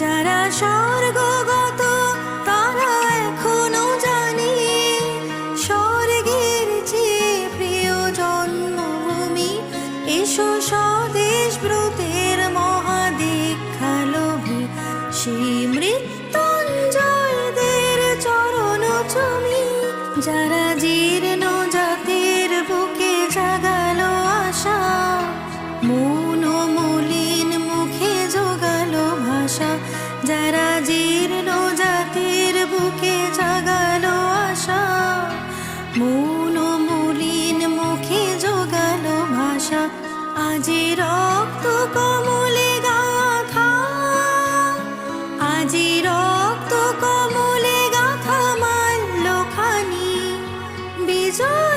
যারা স্বর্গগত, তারা এখনও জানে স্বর্গের চেয়ে প্রিয় জন্মভূমি। এসো স্বদেশ ব্রতের মহাদীক্ষালোভী সেই মৃত্যুঞ্জয়দের চরণ চুমি যারা জীর্ণ জাতির বুকে জাগালো আশা যারা জীর্ণ জাতির বুকে জাগালো আশা মূল মলিন মুখে জোগালো ভাষা। আজি রক্ত কমলে গাথা আজি রক্ত কমলে গাথা মাল্য খানি, বিজয়